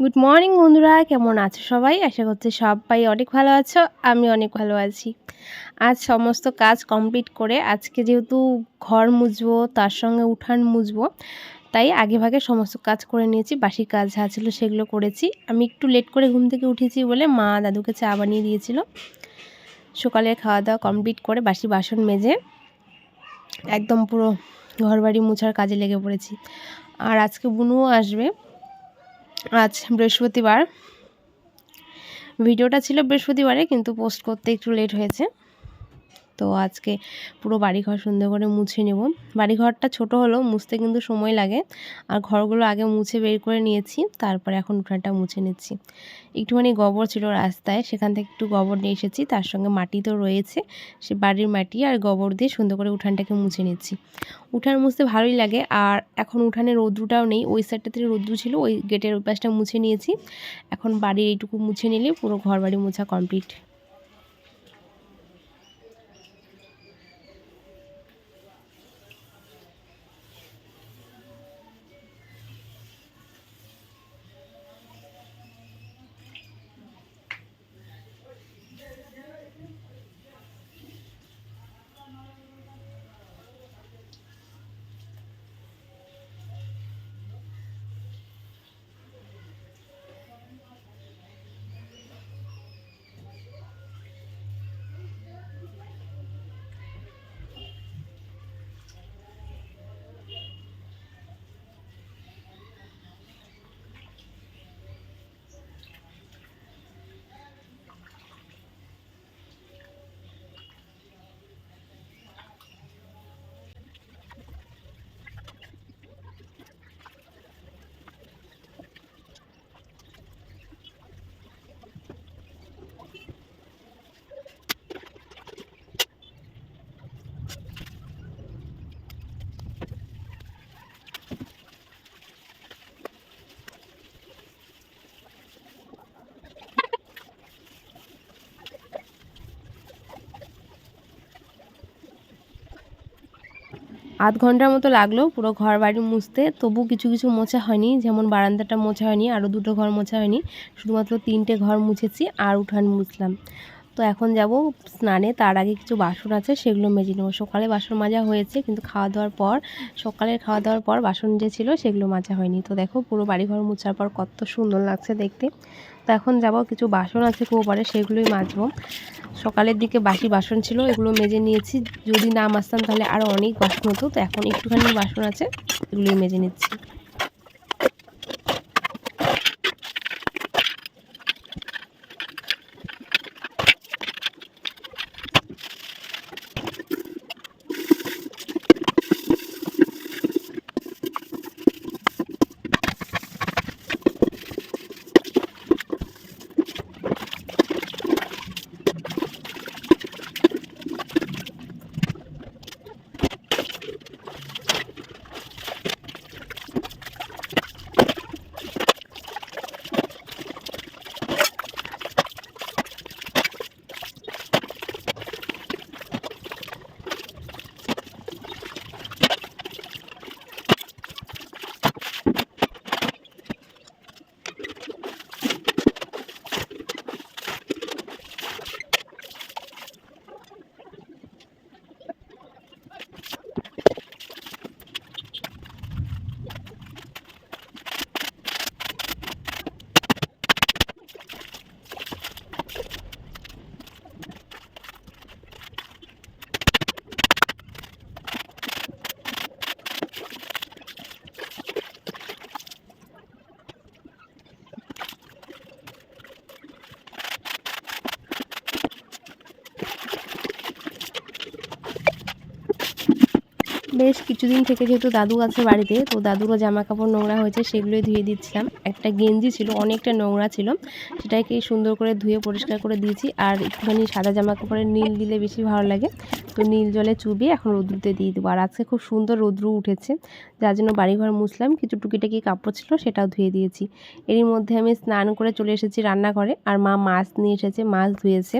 Good morning বন্ধুরা। কেমন আছো সবাই? আশা করছি সবাই অনেক ভালো আছো, আমি অনেক ভালো আছি। আজ সমস্ত কাজ কমপ্লিট করে আজকে যেহেতু ঘর মুছবো, তার সঙ্গে উঠান মুছবো, তাই আগে ভাগে সমস্ত কাজ করে নিয়েছি, বাসি কাজ যা ছিল সেগুলো করেছি। আমি একটু লেট করে ঘুম থেকে উঠেছি বলে মা দাদুকে চা বানিয়ে দিয়েছিল। সকালে খাওয়া দাওয়া কমপ্লিট করে বাসি বাসন মেজে একদম পুরো ঘরবাড়ি মোছার কাজে লেগে পড়েছি। আর আজকে বুনুও আসবে। আজ বৃহস্পতিবার। ভিডিওটা ছিল বৃহস্পতিবারে, কিন্তু পোস্ট করতে একটু লেট হয়েছে। তো আজকে পুরো বাড়িঘর সুন্দর করে মুছে নেব। বাড়িঘরটা ছোট হলেও মুছতে কিন্তু সময় লাগে। আর ঘরগুলো আগে মুছে বের করে নিয়েছি, তারপরে এখন উঠানটা মুছে নিচ্ছি। একটুখানি গোবর ছিল রাস্তায়, সেখান থেকে একটু গোবর নিয়ে এসেছি। তার সঙ্গে মাটি তো রয়েছে, সে বাড়ির মাটি আর গোবর দিয়ে সুন্দর করে উঠানটাকে মুছে নিচ্ছি। উঠান মুছতে ভালোই লাগে, আর এখন উঠানে রৌদ্রটাও নেই। ওই সাইডটাতে রৌদ্র ছিল, ওই গেটের ওই পাশটা মুছে নিয়েছি। এখন বাড়ির এইটুকু মুছে নিলে পুরো ঘর বাড়ি মোছা কমপ্লিট আধ ঘণ্টার মতো লাগল পুরো ঘর বাড়ি মুছতে, তবু কিছু কিছু মোছা হয়নি, যেমন বারান্দাটা মোছা হয়নি আরও দুটো ঘর মোছা হয়নি, শুধুমাত্র তিনটে ঘর মুছেছি আর উঠান মুছলাম। তো এখন যাব স্নানে। তার আগে কিছু বাসন আছে, সেগুলো মেজে নেব। সকালে বাসন মাজা হয়েছে, কিন্তু খাওয়া দাওয়ার পর, সকালের খাওয়া দাওয়ার পর বাসন যে ছিল, সেগুলো মাজা হয়নি। তো দেখো, পুরো বাড়িঘর মুছার পর কত সুন্দর লাগছে দেখতে। তো এখন যাব, কিছু বাসন আছে কোপারে সেগুলোই মাজবো। সকালের দিকে বাসি বাসন ছিল, এগুলো মেজে নিয়েছি। যদি না মাজতাম, তাহলে আরও অনেক বাসন হতো। তো এখন একটুখানি বাসন আছে, এগুলোই মেজে নিচ্ছি। বেশ কিছুদিন থেকে যেহেতু দাদু আছে বাড়িতে, তো দাদুরও জামা কাপড় নোংরা হয়েছে, সেগুলোই ধুয়ে দিচ্ছিলাম। একটা গেঞ্জি ছিল, অনেকটা নোংরা ছিল, সেটাকে সুন্দর করে ধুয়ে পরিষ্কার করে দিয়েছি। আর একটুখানি সাদা জামা কাপড়ের নীল দিলে বেশি ভালো লাগে। তো নীল জলে চুবিয়ে এখন রোদ্রুতে দিয়ে দেবো। আর আজকে খুব সুন্দর রৌদ্র উঠেছে, যার জন্য বাড়িঘর মুছলাম। কিছু টুকিটাকি কাপড় ছিল, সেটাও ধুয়ে দিয়েছি। এরই মধ্যে আমি স্নান করে চলে এসেছি রান্নাঘরে। আর মা মাছ নিয়ে এসেছে, মাছ ধুয়েছে।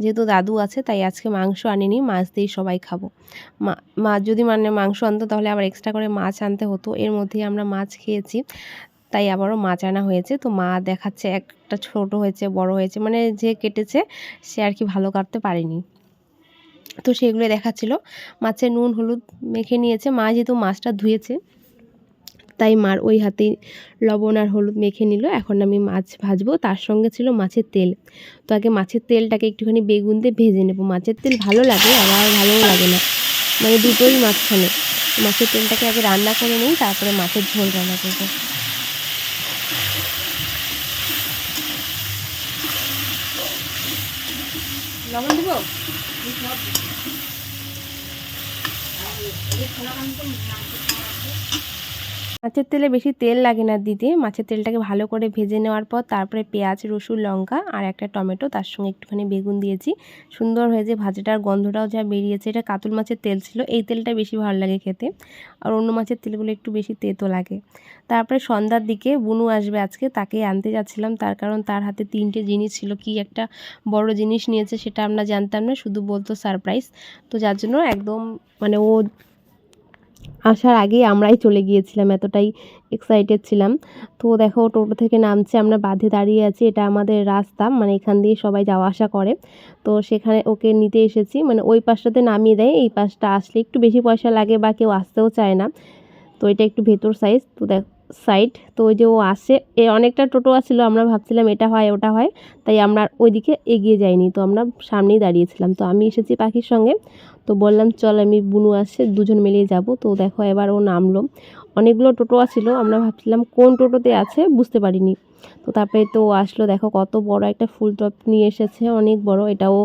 যেহেতু দাদু আছে, তাই আজকে মাংস আনিনি, মাছ দিয়েই সবাই খাব। মা মা যদি মানে মাংস আনতো, তাহলে আবার এক্সট্রা করে মাছ আনতে হতো। এর মধ্যেই আমরা মাছ খেয়েছি, তাই আবারও মাছ আনা হয়েছে। তো মা দেখাচ্ছে, একটা ছোট হয়েছে, বড় হয়েছে মানে যে কেটেছে, সে আর কি ভালো কাটতে পারেনি। তো সেগুলো দেখাচ্ছিল। মাছে নুন, হলুদ মেখে নিয়েছে। মা যেহেতু মাছটা ধুয়েছে, তাই মার ওই হাতে লবণ আর হলুদ মেখে নিল। এখন আমি মাছ ভাজবো। তার সঙ্গে ছিল মাছের তেল। তো আগে মাছের তেলটাকে একটুখানি বেগুন দিয়ে ভেজে নেব। মাছের তেল ভালো লাগে, আবার ভালোও লাগে না। মানে দুটোই মাঝখানে। মাছের তেলটাকে আগে রান্না করে নিই, তারপরে মাছের ঝোল রান্না করব। লবণ দিব? মাছের তেলে বেশি তেল লাগে না দিতে মাছের তেলটাকে ভালো করে ভেজে নেওয়ার পর তারপরে পেঁয়াজ, রসুন, লঙ্কা আর একটা টমেটো, তার সঙ্গে একটুখানি বেগুন দিয়েছি। সুন্দর হয়েছে ভাজাটার গন্ধটাও যা বেরিয়েছে, এটা কাতল মাছের তেল ছিল, এই তেলটা বেশি ভালো লাগে খেতে। আর অন্য মাছের তেলগুলো একটু বেশি তেতো লাগে। তারপরে সন্ধ্যার দিকে বুনু আসবে আজকে তাকে আনতে যাচ্ছিলাম। তার কারণ তার হাতে তিনটে জিনিস ছিল, কি একটা বড় জিনিস নিয়েছে সেটা আমরা জানতাম না, শুধু বলতো সারপ্রাইজ তো যার জন্য একদম মানে ও আসার আগেই আমরাই চলে গিয়েছিলাম, এতটাই এক্সাইটেড ছিলাম। তো দেখো টোটো থেকে নামছে, আমরা বাঁধে দাঁড়িয়ে আছি, এটা আমাদের রাস্তা মানে এখান দিয়ে সবাই যাওয়া আসা করে। তো সেখানে ওকে নিতে এসেছি মানে ওই পাশটাতে নামিয়ে দেয়, এই পাশটা আসলে একটু বেশি পয়সা লাগে বা কেউ আসতেও চায় না। তো এটা একটু ভেতর সাইজ তো দেখ সাইড, তো ওই যে ও আসে। এ অনেকটা টোটো আসছিল আমরা ভাবছিলাম এটা হয়, ওটা হয়। তাই আমরা ওইদিকে এগিয়ে যাইনি, তো আমরা সামনেই দাঁড়িয়েছিলাম। তো আমি এসেছি পাখির সঙ্গে, তো বললাম, চল, আমি বুনু আসছে, দুজন মিলিয়ে যাব। তো দেখো, এবার ও নামলো। অনেকগুলো টোটো আসছিল আমরা ভাবছিলাম, কোন টোটোতে আছে বুঝতে পারিনি। তো তারপরে তো আসলো, দেখো, কত বড় একটা ফুল টপ নিয়ে এসেছে, অনেক বড়। এটাও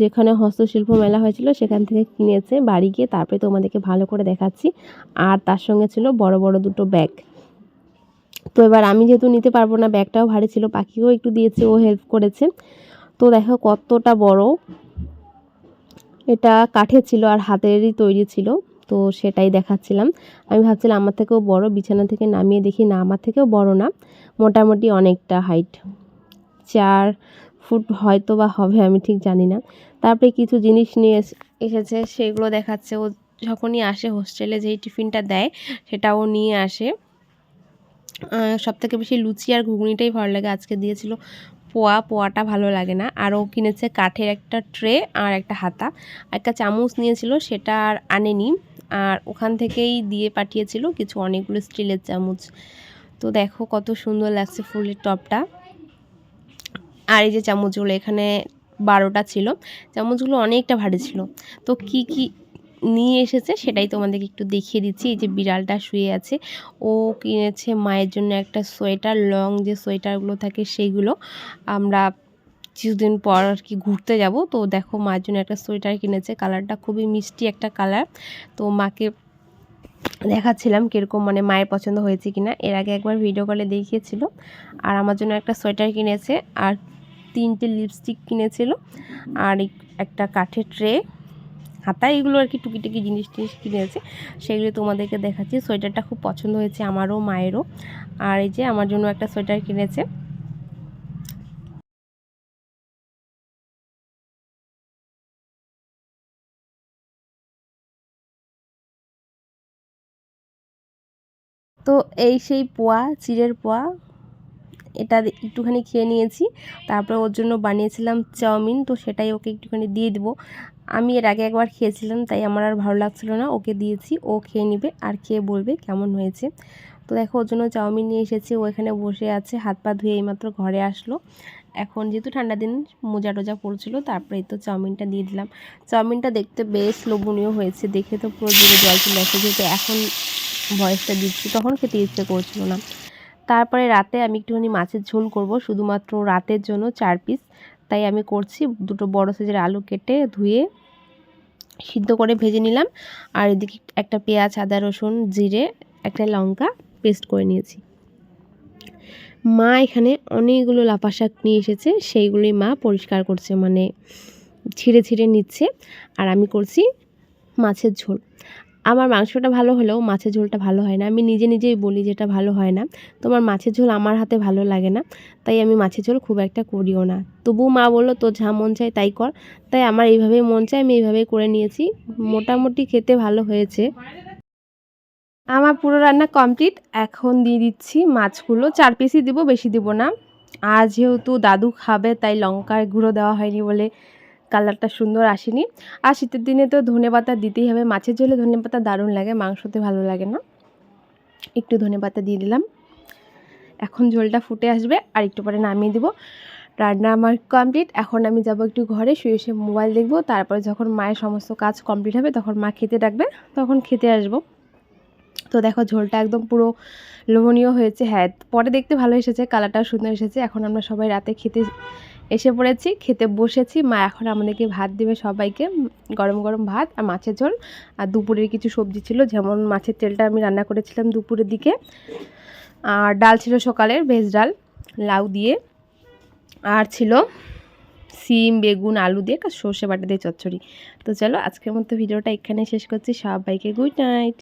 যেখানে হস্তশিল্প মেলা হয়েছিল, সেখান থেকে কিনেছে বাড়ি গিয়ে। তারপরে তোমাদেরকে ভালো করে দেখাচ্ছি। আর তার সঙ্গে ছিল বড় বড় দুটো ব্যাগ। তো এবার আমি যেহেতু নিতে পারব না, ব্যাগটাও ভারী ছিল পাখিও একটু দিয়েছে, ও হেল্প করেছে। তো দেখো কতটা বড়। এটা কাঠের ছিল আর হাতেরই তৈরি ছিল, তো সেটাই দেখাচ্ছিলাম। আমি ভাবছিলাম আমার থেকেও বড়, বিছানা থেকে নামিয়ে দেখি না, আমার থেকেও বড় না, মোটামুটি অনেকটা হাইট চার ফুট হয়তো বা হবে, আমি ঠিক জানি না। তারপরে কিছু জিনিস নিয়ে এসেছে, সেগুলো দেখাচ্ছে। ও যখনই আসে হোস্টেলে যেই টিফিনটা দেয় সেটা ও নিয়ে আসে। সব থেকে বেশি লুচি আর ঘুগনিটাই ভালো লাগে। আজকে দিয়েছিল পোয়া, পোয়াটা ভালো লাগে না। আর ও কিনেছে কাঠের একটা ট্রে আর একটা হাতা। একটা চামচ নিয়েছিল, সেটা আর আনেনি। আর ওখান থেকেই দিয়ে পাঠিয়েছিল কিছু অনেকগুলো স্টিলের চামচ। তো দেখো কত সুন্দর লাগছে ফুলের টপটা। আর এই যে চামচগুলো, এখানে বারোটা ছিল। চামচগুলো অনেকটা ভারী ছিল। তো কি কি নিয়ে এসেছে, সেটাই তোমাদেরকে একটু দেখিয়ে দিচ্ছি। এই যে বিড়ালটা শুয়ে আছে, ও কিনেছে মায়ের জন্য একটা সোয়েটার, লং যে সোয়েটারগুলো থাকে সেইগুলো আমরা কিছুদিন পর আর কি ঘুরতে যাব। তো দেখো মায়ের জন্য একটা সোয়েটার কিনেছে, কালারটা খুবই মিষ্টি একটা কালার। তো মাকে দেখাচ্ছিলাম কীরকম মানে মায়ের পছন্দ হয়েছে কিনা। এর আগে একবার ভিডিও কলে দেখিয়েছিল। আর আমার জন্য একটা সোয়েটার কিনেছে, আর তিনটে লিপস্টিক কিনেছিল, আর একটা কাঠের ট্রে হাতা এগুলো আর কি টুকিটুকি জিনিস টিনিস কিনেছে সেগুলো তোমাদেরকে দেখাচ্ছি। সোয়েটারটা খুব পছন্দ হয়েছে আমারও, মায়েরও। আর এই যে আমার জন্য একটা সোয়েটার কিনেছে। তো এই সেই পোয়া, চিড়ের পোয়া এটা একটুখানি খেয়ে নিয়েছি। তারপরে ওর জন্য বানিয়েছিলাম চাউমিন, তো সেটাই ওকে একটুখানি দিয়ে দেবো। আমি এর আগে একবার খেয়েছিলাম, তাই আমার আর ভালো লাগছিল না। ওকে দিয়েছি, ও খেয়ে নিবে আর খেয়ে বলবে কেমন হয়েছে। তো দেখো, ওর জন্য চাউমিন নিয়ে এসেছি, ও এখানে বসে আছে, হাত পা ধুয়ে এইমাত্র ঘরে আসলো। এখন যেহেতু ঠান্ডা দিন, মোজা টোজা পড়ছিল তারপরে তো চাউমিনটা দিয়ে দিলাম। চাউমিনটা দেখতে বেশ লোভনীয় হয়েছে, দেখে তো পুরো জিভে জল চলে আসে, যেহেতু এখন ভয়েসটা দিচ্ছি, তখন খেতে ইচ্ছে করছিল না। তারপরে রাতে আমি একটুখানি মাছের ঝোল করব, শুধুমাত্র রাতের জন্য চার পিস তাই আমি করছি, দুটো বড় সাইজের আলু কেটে ধুয়ে সিদ্ধ করে ভেজে নিলাম। আর এদিকে একটা পেঁয়াজ, আদা, রসুন, জিরে, একটা লঙ্কা পেস্ট করে নিয়েছি। মা এখানে অনেকগুলো লাফা শাক নিয়ে এসেছে, সেইগুলোই মা পরিষ্কার করছে মানে ছিঁড়ে ছিঁড়ে নিচ্ছে। আর আমি করছি মাছের ঝোল। আমার মাংসটা ভালো হলেও মাছের ঝোলটা ভালো হয় না। আমি নিজে নিজেই বলি যেটা ভালো হয় না। তোমার মাছের ঝোল আমার হাতে ভালো লাগে না, তাই আমি মাছের ঝোল খুব একটা করিও না। তবু মা বলল তো যা মন চায় তাই কর। তাই আমার এইভাবেই মন চায়, আমি এইভাবেই করে নিয়েছি। মোটামুটি খেতে ভালো হয়েছে। আমার পুরো রান্না কমপ্লিট। এখন দিয়ে দিচ্ছি মাছগুলো। চার পিসই দিব, বেশি দিব না। আর যেহেতু দাদু খাবে, তাই লঙ্কার গুঁড়ো দেওয়া হয়নি বলে কালারটা সুন্দর আসেনি। আর শীতের দিনে তো ধনে পাতা দিতেই হবে। মাছের ঝোলে ধনে পাতা দারুণ লাগে, মাংসতে ভালো লাগে না। একটু ধনে পাতা দিয়ে দিলাম। এখন ঝোলটা ফুটে আসবে, আর একটু পরে নামিয়ে দেবো। রান্না আমার কমপ্লিট এখন আমি যাব একটু ঘরে, শুয়ে শুয়ে মোবাইল দেখব। তারপরে যখন মায়ের সমস্ত কাজ কমপ্লিট হবে, তখন মা খেতে ডাকবে, তখন খেতে আসব। তো দেখো, ঝোলটা একদম পুরো লোভনীয় হয়েছে। হ্যাঁ পরে দেখতে ভালো এসেছে, কালারটাও সুন্দর এসেছে। এখন আমরা সবাই রাতে খেতে এসে পড়েছি, খেতে বসেছি। মা এখন আমাদেরকে ভাত দেবে সবাইকে গরম গরম ভাত আর মাছের ঝোল। আর দুপুরের কিছু সবজি ছিল, যেমন মাছের তেলটা আমি রান্না করেছিলাম দুপুরের দিকে। আর ডাল ছিল সকালের, ভেজ ডাল, লাউ দিয়ে। আর ছিল সিম, বেগুন, আলু দিয়ে সর্ষে বাটা দিয়ে চচ্চড়ি। তো চলো আজকের মতো ভিডিওটা এখানে শেষ করছি। সবাইকে গুড নাইট।